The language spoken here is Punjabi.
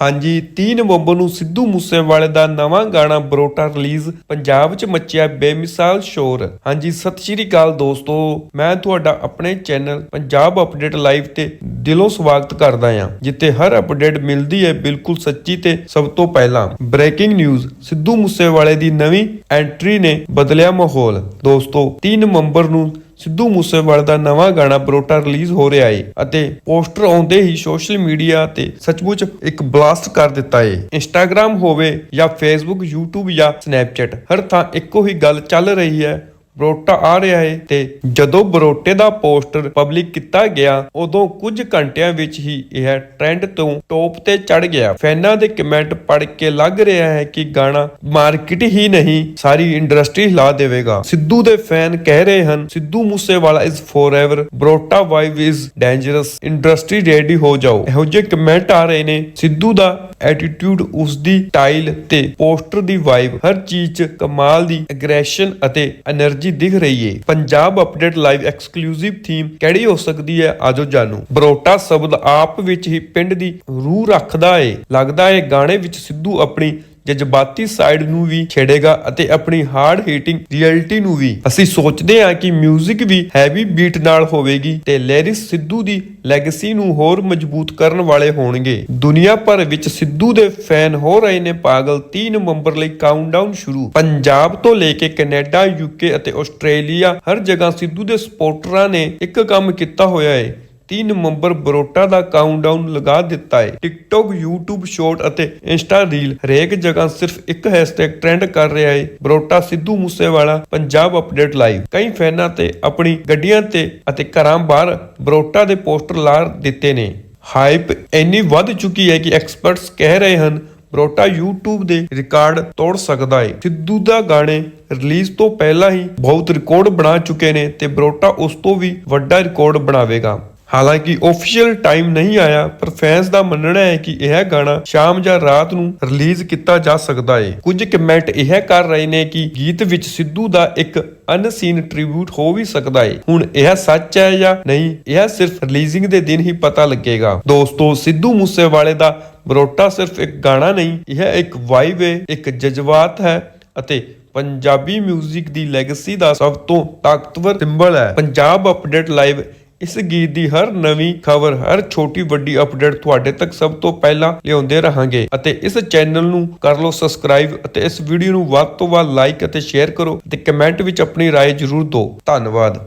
ਹਾਂਜੀ 3 ਨਵੰਬਰ ਨੂੰ ਸਿੱਧੂ ਮੂਸੇਵਾਲੇ ਦਾ ਨਵਾਂ ਗਾਣਾ ਬਰੋਟਾ ਰਿਲੀਜ਼ ਪੰਜਾਬ 'ਚ ਮੱਚਿਆ ਬੇਮਿਸਾਲ ਸ਼ੋਰ। ਹਾਂਜੀ, ਸਤਿ ਸ਼੍ਰੀ ਅਕਾਲ ਦੋਸਤੋ, ਮੈਂ ਤੁਹਾਡਾ ਆਪਣੇ ਚੈਨਲ ਪੰਜਾਬ ਅਪਡੇਟ ਲਾਈਵ ਤੇ ਦਿਲੋਂ ਸਵਾਗਤ ਕਰਦਾ ਹਾਂ, ਜਿੱਥੇ ਹਰ ਅਪਡੇਟ ਮਿਲਦੀ ਹੈ ਬਿਲਕੁਲ ਸੱਚੀ ਤੇ ਸਭ ਤੋਂ ਪਹਿਲਾਂ। ਬ੍ਰੇਕਿੰਗ ਨਿਊਜ਼, ਸਿੱਧੂ ਮੂਸੇਵਾਲੇ ਦੀ ਨਵੀਂ ਐਂਟਰੀ ਨੇ ਬਦਲਿਆ ਮਾਹੌਲ। ਦੋਸਤੋ 3 ਨਵੰਬਰ ਨੂੰ ਸਿੱਧੂ ਮੂਸੇਵਾਲੇ ਦਾ ਨਵਾਂ ਗਾਣਾ ਬਰੋਟਾ ਰਿਲੀਜ਼ ਹੋ ਰਿਹਾ ਏ ਅਤੇ ਪੋਸਟਰ ਆਉਂਦੇ ਹੀ ਸੋਸ਼ਲ ਮੀਡੀਆ ਤੇ ਸੱਚਮੁੱਚ ਇੱਕ ਬਲਾਸਟ ਕਰ ਦਿੱਤਾ ਏ। ਇੰਸਟਾਗ੍ਰam ਹੋਵੇ ਜਾਂ ਫੇਸਬੁੱਕ YouTube ਜਾਂ ਸਨੈਪਚੈਟ ਹਰ ਥਾਂ ਇੱਕੋ ਹੀ ਗੱਲ ਚੱਲ ਰਹੀ ਹੈ ਬਰੋਟਾ ਆ ਰਿਹਾ ਏ ਤੇ ਜਦੋਂ ਬਰੋਟੇ ਦਾ ਪੋਸਟਰ ਪਬਲਿਕ ਕੀਤਾ ਗਿਆ, ਉਦੋਂ ਕੁਝ ਘੰਟਿਆਂ ਵਿੱਚ ਹੀ ਇਹ ਟ੍ਰੈਂਡ ਤੋਂ ਟੌਪ ਤੇ ਚੜ ਗਿਆ। ਫੈਨਾਂ ਦੇ ਕਮੈਂਟ ਪੜ੍ਹ ਕੇ ਲੱਗ ਰਿਹਾ ਹੈ ਕਿ ਗਾਣਾ ਮਾਰਕੀਟ ਹੀ ਨਹੀਂ, ਸਾਰੀ ਇੰਡਸਟਰੀ ਹਿਲਾ ਦੇਵੇਗਾ। ਸਿੱਧੂ ਦੇ ਫੈਨ ਕਹਿ ਰਹੇ ਹਨ, Sidhu Moosewala is forever Barota vibe is dangerous industry ready ਹੋ ਜਾਓ। ਇਹੋ ਜਿਹੇ ਕਮੈਂਟ ਆ ਰਹੇ ਨੇ, ਸਿੱਧੂ ਦਾ ਐਟੀਟਿਊਡ ਉਸ ਦੀ ਟਾਈਲ ਤੇ ਪੋਸਟਰ ਦੀ ਵਾਈਬ ਹਰ ਚੀਜ਼ 'ਚ ਕਮਾਲ ਦੀ ਐਗਰੈਸ਼ਨ ਅਤੇ એનર્ਜੀ ਦਿਖ ਰਹੀ ਏ। Punjab update live exclusive theme ਕਿਹੜੀ ਹੋ ਸਕਦੀ ਹੈ ਆਜੋ ਜਾਣੋ। ਬਰੋਟਾ ਸ਼ਬਦ ਆਪ ਵਿੱਚ ਹੀ ਪਿੰਡ ਦੀ ਰੂਹ ਰੱਖਦਾ ਏ। ਲੱਗਦਾ ਏ ਗਾਣੇ ਵਿੱਚ ਸਿੱਧੂ ਆਪਣੀ ਜਜ਼ਬਾਤੀ ਸਾਈਡ ਨੂੰ ਵੀ ਛੇੜੇਗਾ ਅਤੇ ਆਪਣੀ ਹਾਰਡ ਹੀਟਿੰਗ ਰਿਐਲਿਟੀ ਨੂੰ ਵੀ। ਅਸੀਂ ਸੋਚਦੇ ਹਾਂ ਕਿ 뮤직 ਵੀ ਹੈਵੀ ਬੀਟ ਨਾਲ ਹੋਵੇਗੀ ਤੇ ਲਿਰਿਕਸ ਸਿੱਧੂ ਦੀ ਲੈਗੇਸੀ ਨੂੰ ਹੋਰ ਮਜ਼ਬੂਤ ਕਰਨ ਵਾਲੇ ਹੋਣਗੇ। ਦੁਨੀਆ ਭਰ ਵਿੱਚ ਸਿੱਧੂ ਦੇ ਫੈਨ ਹੋ ਰਹੇ ਨੇ ਪਾਗਲ 3 ਨਵੰਬਰ ਲਈ ਕਾਊਂਟਡਾਊਨ ਸ਼ੁਰੂ। ਪੰਜਾਬ ਤੋਂ ਲੈ ਕੇ ਕੈਨੇਡਾ ਯੂਕੇ ਅਤੇ ਆਸਟ੍ਰੇਲੀਆ ਹਰ ਜਗ੍ਹਾ ਸਿੱਧੂ ਦੇ ਸਪੋਰਟਰਾਂ ਨੇ ਇੱਕ ਕੰਮ ਕੀਤਾ ਹੋਇਆ ਹੈ। 3 ਨਵੰਬਰ ਬਰੋਟਾ ਦਾ ਕਾਊਂਟਡਾਊਨ ਲਗਾ ਦਿੱਤਾ ਹੈ। ਟਿਕਟੌਕ YouTube ਸ਼ਾਰਟ ਅਤੇ ਇੰਸਟਾ ਰੀਲ ਹਰੇਕ ਜਗ੍ਹਾ ਸਿਰਫ ਇੱਕ ਹੈਸ਼ਟੈਗ ਟ੍ਰੈਂਡ ਕਰ ਰਿਹਾ ਹੈ। ਬਰੋਟਾ ਸਿੱਧੂ ਮੂਸੇਵਾਲਾ, ਪੰਜਾਬ ਅਪਡੇਟ ਲਾਈਵ ਕਈ ਫੈਨਾਂ ਤੇ ਆਪਣੀ ਗੱਡੀਆਂ ਤੇ ਅਤੇ ਘਰਾਂ ਬਾਹਰ ਬਰੋਟਾ ਦੇ ਪੋਸਟਰ ਲਾ ਦਿੱਤੇ ਨੇ। ਹਾਈਪ ਇੰਨੀ ਵੱਧ ਚੁੱਕੀ ਹੈ ਕਿ ਐਕਸਪਰਟਸ ਕਹਿ ਰਹੇ ਹਨ, ਬਰੋਟਾ YouTube ਦੇ ਰਿਕਾਰਡ ਤੋੜ ਸਕਦਾ ਹੈ। ਸਿੱਧੂ ਦਾ ਗਾਣੇ ਰਿਲੀਜ਼ ਤੋਂ ਪਹਿਲਾਂ ਹੀ ਬਹੁਤ ਰਿਕਾਰਡ ਬਣਾ ਚੁੱਕੇ ਨੇ ਤੇ ਬਰੋਟਾ ਉਸ ਤੋਂ ਵੀ ਵੱਡਾ ਰਿਕਾਰਡ ਬਣਾਵੇਗਾ। ਹਾਲਾਂਕਿ ਆਫੀਸ਼ੀਅਲ ਟਾਈਮ ਨਹੀਂ ਆਇਆ, ਪਰ ਫੈਨਸ ਦਾ ਮੰਨਣਾ ਹੈ ਕਿ ਇਹ ਗਾਣਾ ਸ਼ਾਮ ਜਾਂ ਰਾਤ ਨੂੰ ਰਿਲੀਜ਼ ਕੀਤਾ ਜਾ ਸਕਦਾ ਹੈ ਕੁਝ ਕਮੈਂਟ ਇਹ ਕਰ ਰਹੇ ਨੇ ਕਿ ਗੀਤ ਵਿੱਚ ਸਿੱਧੂ ਦਾ ਇੱਕ ਅਨਸੀਨ ਟ੍ਰਿਬਿਊਟ ਹੋ ਵੀ ਸਕਦਾ ਹੈ ਹੁਣ ਇਹ ਸੱਚ ਹੈ ਜਾਂ ਨਹੀਂ, ਇਹ ਸਿਰਫ ਰਿਲੀਜ਼ਿੰਗ ਦੇ ਦਿਨ ਹੀ ਪਤਾ ਲੱਗੇਗਾ। ਦੋਸਤੋ, ਸਿੱਧੂ ਮੂਸੇਵਾਲੇ ਦਾ ਬਰੋਟਾ ਸਿਰਫ ਇੱਕ ਗਾਣਾ ਨਹੀਂ, ਇਹ ਇੱਕ ਵਾਈਬ ਹੈ ਇੱਕ ਜਜ਼ਬਾਤ ਹੈ ਅਤੇ ਪੰਜਾਬੀ 뮤직 ਦੀ ਲੈਗੇਸੀ ਦਾ ਸਭ ਤੋਂ ਤਾਕਤਵਰ ਸਿੰਬਲ ਹੈ। ਪੰਜਾਬ ਅਪਡੇਟ ਲਾਈਵ ਇਸ ਗੀਤ ਦੀ ਹਰ ਨਵੀਂ ਖਬਰ ਹਰ ਛੋਟੀ ਵੱਡੀ ਅਪਡੇਟ ਤੁਹਾਡੇ ਤੱਕ ਸਭ ਤੋਂ ਪਹਿਲਾਂ ਲਿਆਉਂਦੇ ਰਹਾਂਗੇ ਅਤੇ ਇਸ ਚੈਨਲ ਨੂੰ ਕਰ ਲਓ ਸਬਸਕ੍ਰਾਈਬ ਅਤੇ ਇਸ ਵੀਡੀਓ ਨੂੰ ਵੱਧ ਤੋਂ ਵੱਧ ਲਾਈਕ ਅਤੇ ਸ਼ੇਅਰ ਕਰੋ ਤੇ ਕਮੈਂਟ ਵਿੱਚ ਆਪਣੀ رائے ਜ਼ਰੂਰ ਦਿਓ ਧੰਨਵਾਦ